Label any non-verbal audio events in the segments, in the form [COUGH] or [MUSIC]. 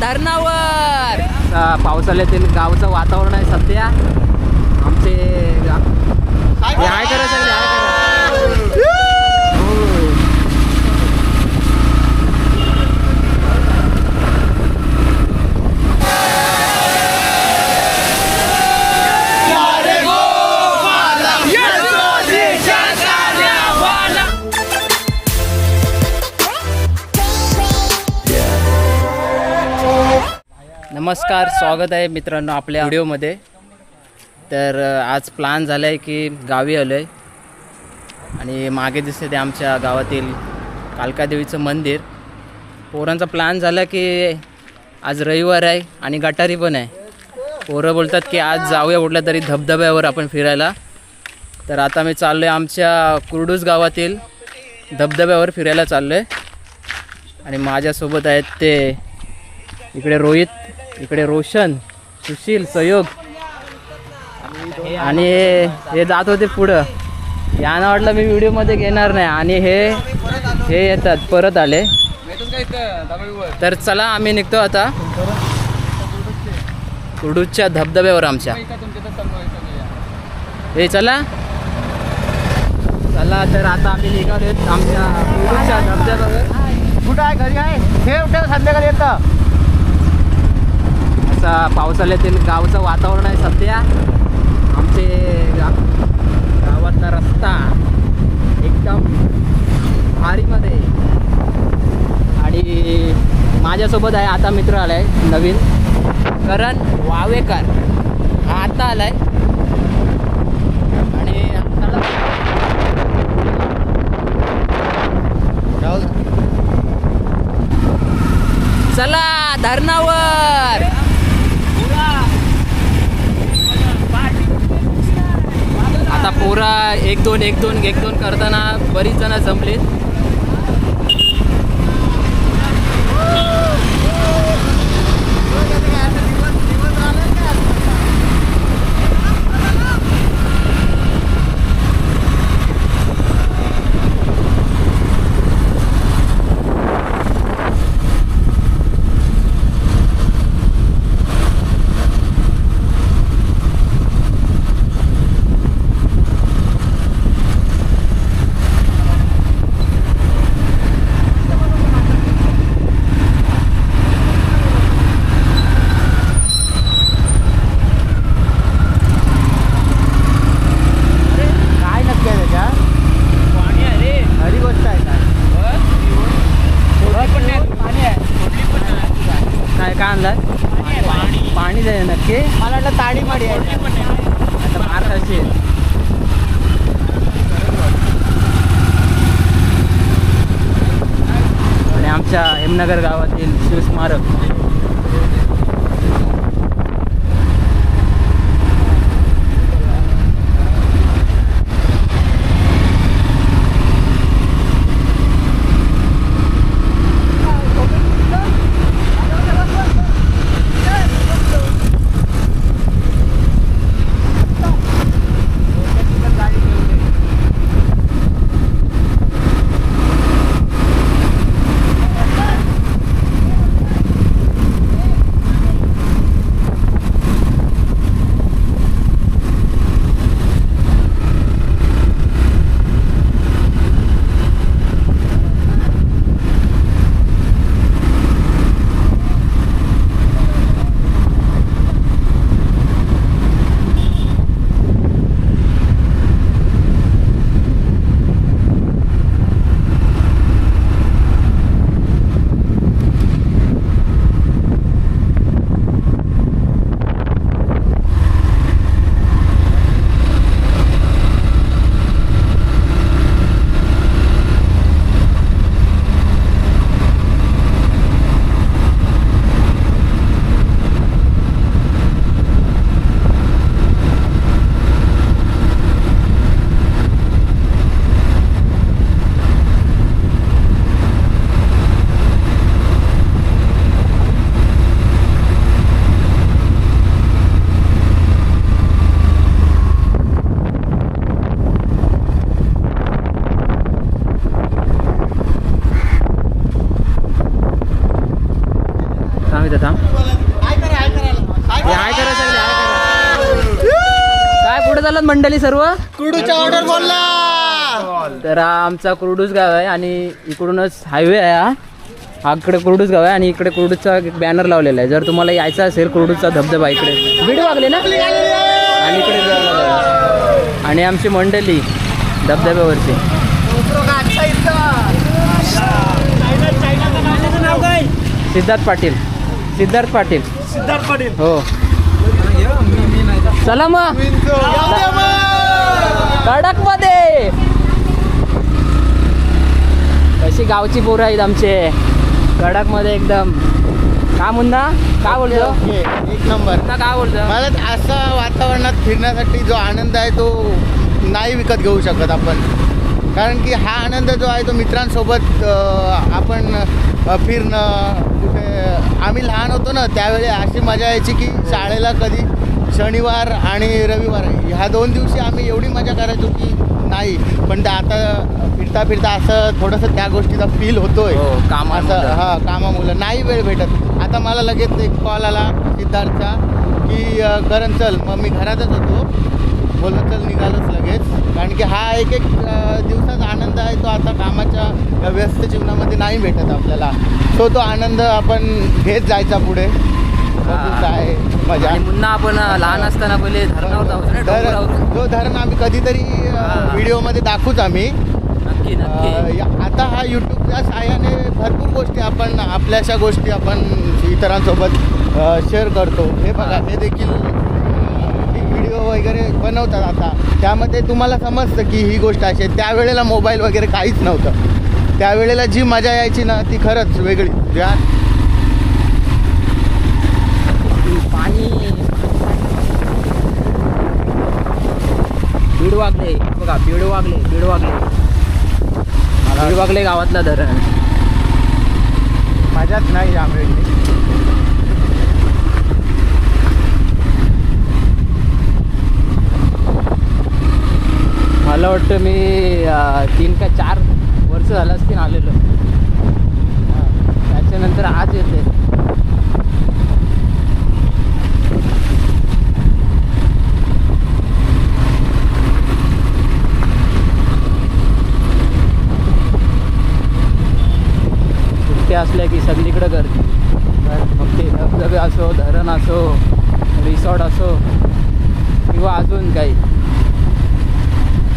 धरणावर. पावसाळ्यातील गावचं वातावरण आहे सध्या. आमचे गा- हे नमस्कार स्वागत आहे मित्रांनो आपल्या व्हिडिओमध्ये. तर आज प्लॅन झाला आहे की गावी आलो आहे आणि मागे दिसते ते आमच्या गावातील कालकादेवीचं मंदिर. पोरांचा प्लॅन झाला की आज रविवार आहे आणि गटारी पण आहे. पोरं बोलतात की आज जाऊया कुठल्या तरी धबधब्यावर आपण फिरायला. तर आता मी चाललो आहे आमच्या कुरडूस गावातील धबधब्यावर फिरायला चाललो आहे आणि माझ्यासोबत आहेत ते इकडे रोहित इकडे रोशन सुशील सहयोग आणि हे जात होते पुढं. यांना वाटलं मी व्हिडिओमध्ये घेणार नाही. आणि हे हे येतात परत आले. तर चला आम्ही निघतो आता. कुर्डूच्या धबधब्यावर आमच्या. हे चला. चला तर आता आम्ही निघालो आमच्या कुर्डूच्या धबधब्यावर. कुठं आहे? घरी आहे? हे संध्याकाळी येतं. असा पावसाळ्यातील गावचं वातावरण आहे सध्या. आमचे गावातला रस्ता एकदम भारीमध्ये. आणि माझ्यासोबत आहे आता मित्र आलाय नवीन. करण वावेकर. हा आता आलाय. आणि चला. चला धरणावर. आता पोरा एक दोन एक दोन एक दोन करताना बरीच जण जमलीत काय नक्की आहे त्याच्यात खरी गोष्ट आहे काय काय काय आणलाय पाणी दे नक्की मला वाटलं ताडी माडी आहे आता आणि आमच्या हेमनगर गावातील शिवस्मारक. मंडळी सर्व? कुडूचा ऑर्डर बोलला. तर आमचा कुर्डूस गाव आहे आणि इकडूनच हायवे आहे हा. इकडे कुर्डूस गाव आहे आणि इकडे कुर्डूसचा बॅनर लावलेला आहे. जर तुम्हाला यायचं असेल कुर्डूसचा धबधबा इकडे. व्हिडिओ वागले ना? आणि इकडे. आणि आमची मंडळी धबधब्यावरची सिद्धार्थ पाटील. सिद्धार्थ पाटील. सिद्धार्थ पाटील. हो. चला मग. कडकमध्ये कशी गावची पोरं आहेत आमचे. कडकमध्ये एकदम. का मुन्ना? का बोलतो एक नंबर. मुन्ना का बोलतो मला असं वातावरणात फिरण्यासाठी जो आनंद आहे तो नाही विकत घेऊ शकत आपण. कारण की हा आनंद जो आहे तो मित्रांसोबत आपण फिरणं कुठे आम्ही लहान होतो ना त्यावेळी अशी मजा यायची की शाळेला कधी शनिवार आणि रविवार ह्या दोन दिवशी आम्ही एवढी मजा करायचो की नाही. पण ते आता फिरता फिरता असं थोडंसं त्या गोष्टीचा फील होतोय. हो, कामामुळं. असं हा कामामुळं. नाही वेळ भेटत. आता मला लगेच एक कॉल आला सिद्धार्थचा की अ, करण चल. मग मी घरातच होतो. बोललो चल निघालोच लगेच. कारण की हा एक एक अ, दिवसाचा आनंद आहे. तो आता कामाच्या व्यस्त जीवनामध्ये नाही भेटत आपल्याला. तो तो आनंद आपण घेत जायचा पुढे. काय मजा. आणि मुन्ना आपण लहान असताना पहिले धरणावर जाऊ डोंगरावर जो धरण आम्ही कधीतरी. व्हिडिओमध्ये दाखवूच आम्ही. नक्की नक्की. आता हा यूट्यूबच्या सहाय्याने भरपूर गोष्टी आपण आपल्याशा गोष्टी आपण इतरांसोबत शेअर करतो. हे बघा हे. देखील व्हिडिओ वगैरे बनवतात आता. त्यामध्ये तुम्हाला समजतं की ही गोष्ट अशी आहे. त्यावेळेला मोबाईल वगैरे काहीच नव्हतं. त्यावेळेला जी मजा यायची ना ती खरंच वेगळी. ज्या पाणी बीड वागले. बघा बीड वागले बीड वागले. बीड वागले गावातला धरण. मजाच नाही वेळी. मला वाटतं मी तीन का चार वर्ष झालं असतील आलेलो. त्याच्यानंतर आज येते सुट्ट्या असल्या की सगळीकडं गर्दी. मग ते धबधबे असो धरण असो रिसॉर्ट असो किंवा अजून काही.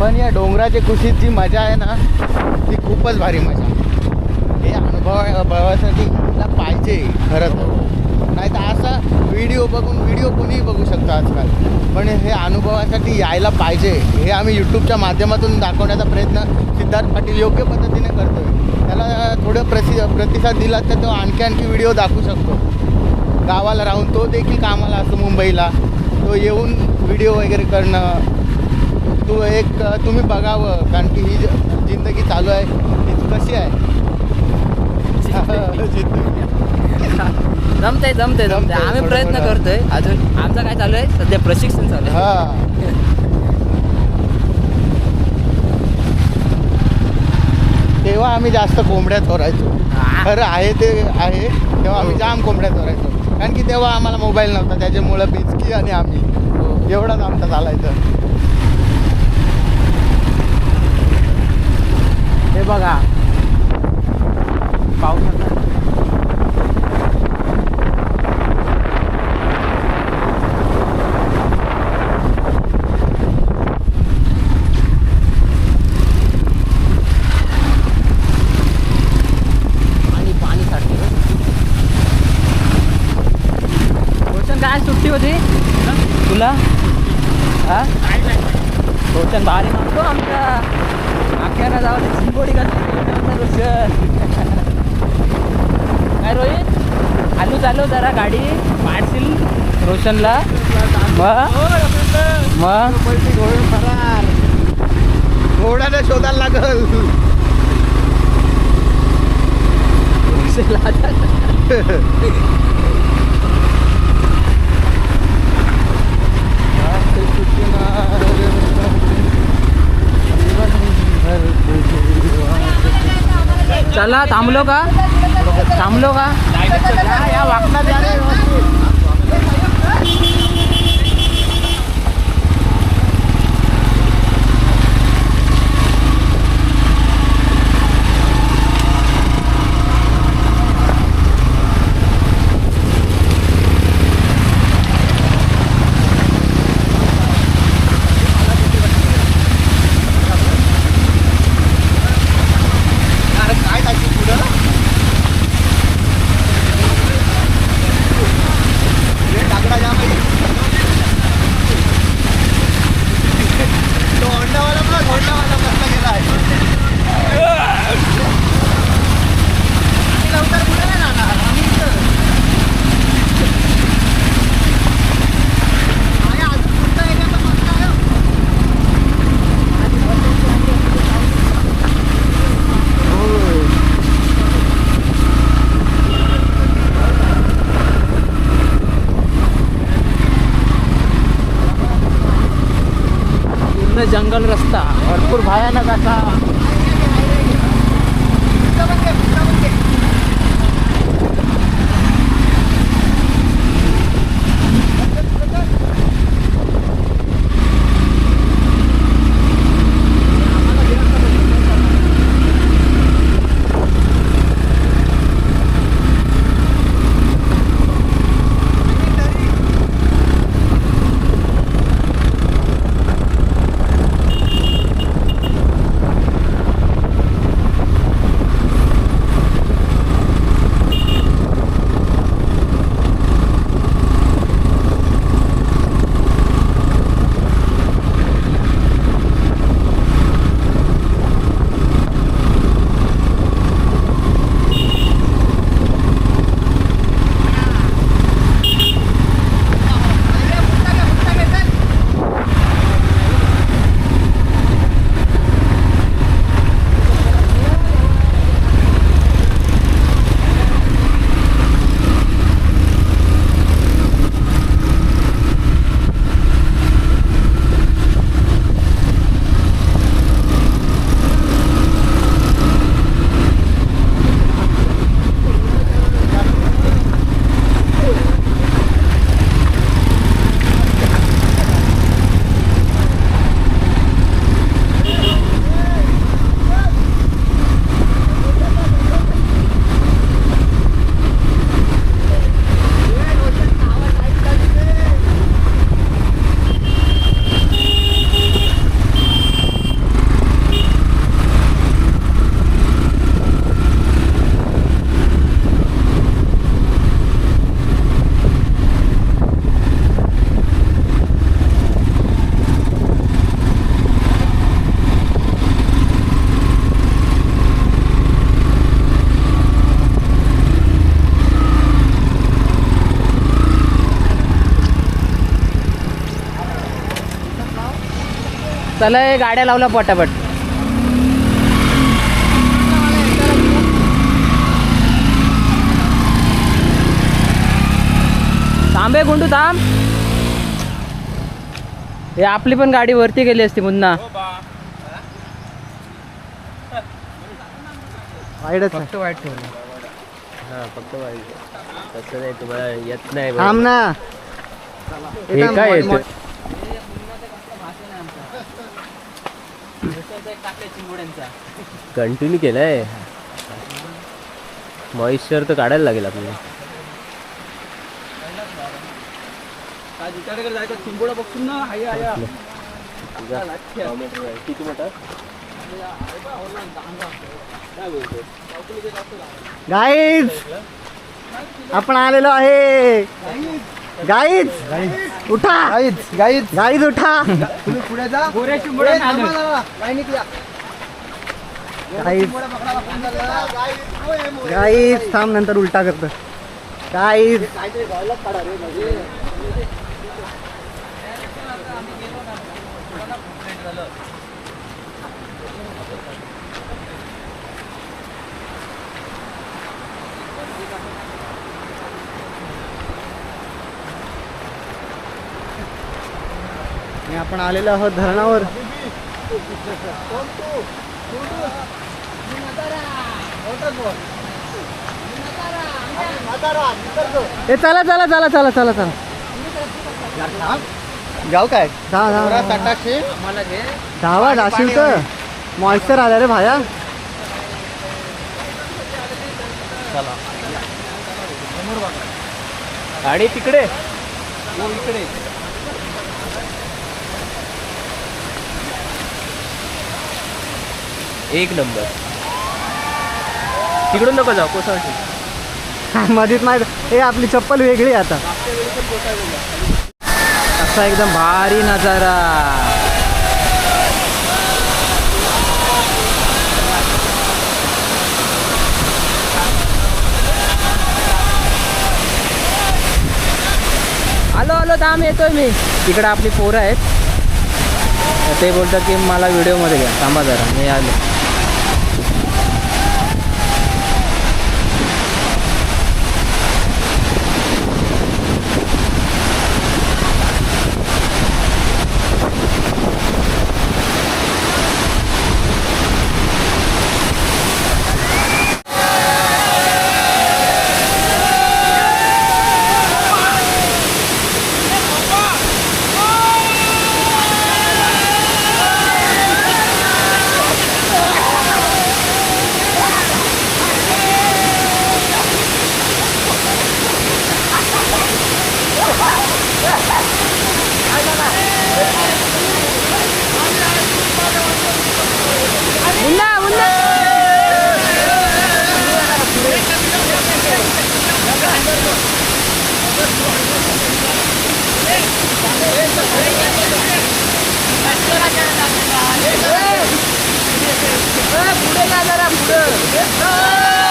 पण या डोंगराच्या कुशीत जी मजा आहे ना ती खूपच भारी मजा हे अनुभव अनुभवासाठी पाहिजे खरं तर. नाही तर असा व्हिडिओ बघून व्हिडिओ कोणीही बघू शकतो आजकाल. पण हे अनुभवासाठी यायला पाहिजे. हे आम्ही यूट्यूबच्या माध्यमातून दाखवण्याचा प्रयत्न सिद्धार्थ पाटील योग्य पद्धतीने करतोय. त्याला थोडं प्रसि प्रतिसाद दिला तर तो आणखी आणखी व्हिडिओ दाखवू शकतो. गावाला राहून तो देखील कामाला असतो मुंबईला. तो येऊन व्हिडिओ वगैरे करणं तू एक तुम्ही बघावं कारण की ही जिंदगी चालू आहे ती कशी आहे. जमते जमते जमते जमतंय, आम्ही प्रयत्न. करतोय. अजून आमचं काय चालू आहे? सध्या प्रशिक्षण चालू आहे. हा. तेव्हा आम्ही जास्त कोंबड्या चोरायचो. हा. खरं आहे ते आहे. तेव्हा आम्ही जाम कोंबड्या चोरायचो. कारण की तेव्हा आम्हाला मोबाईल नव्हता. त्याच्यामुळं बिचकी आणि आम्ही. हो. एवढाच आमचा चालायचं. हे बघा पावसाचा पाणी पाणी साठलं रोशन काय सुट्टी होती तुला हा रोशन भारी मागतो आमचा आख्याला जावं रोशन काय रोहित? चालू चालू जरा गाडी. पाडशील रोशनला. मग घोड्याने शोधायला लागल. [LAUGHS] चला थांबलो का? थांबलो का? या चला हे गाड्या लावला पटापट. थांबे गुंडू थांब. हे आपली पण गाडी वरती गेली असती पुन्हा. वाईटच फक्त वाईट ठेवलं. हा फक्त वाईट. तसं नाही तुम्हाला येत नाही. थांब ना. हे काय येतं कंटिन्यू केलंय. मॉइश्चर तर काढायला लागेल आपल्याला. किती मोठा गाईज आपण आलेलो आहे. गाईज उठा. गाईज गाईज गाईज उठा. तुम्ही पुढे जा. गाईज गाईज थांब नंतर उलटा करतो. गाईज आणि आपण आलेलो आहोत धरणावर. ए चला चला चला चला चला चला. जाऊ काय? धावा जाशील तर. मॉइश्चर आला रे भाया. आणि तिकडे. एक नंबर. तिकडून नको जाऊ कोसळशी [LAUGHS] मधीत माहीत हे आपली चप्पल वेगळी आता. असा एकदम भारी नजारा. आलो आलो थांब येतोय मी. तिकडे आपली पोरं आहेत. ते बोलतात की मला व्हिडिओमध्ये घ्या. थांबा जरा मी आलो. मुन्ना मुन्ना पुढे जा जरा पुढे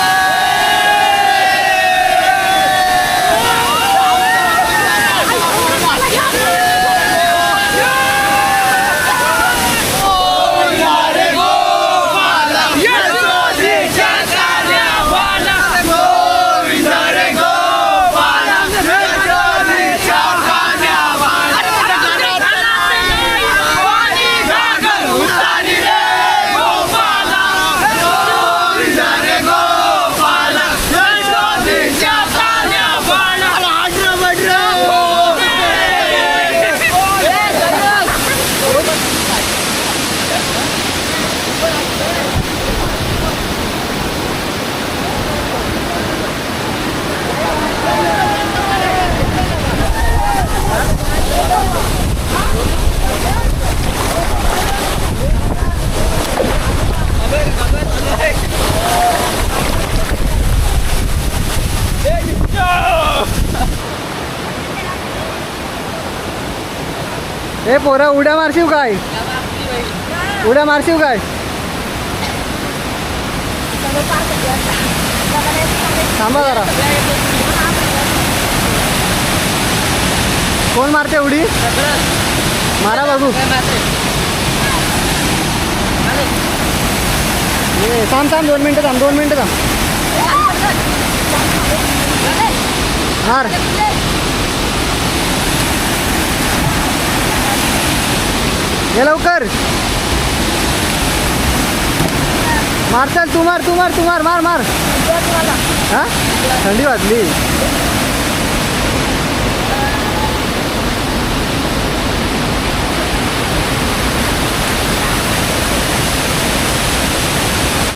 ए पोरा उड्या मारशीव काय? उड्या मारशीव काय? थांबा जरा. कोण मारते उडी? मारा बघू ए, थांब थांब दोन मिनटं थांब दोन मिनटं थांब. हार ये लवकर. मार चल तू मार तू मार तू मार मार मार. हा? थंडी वाजली.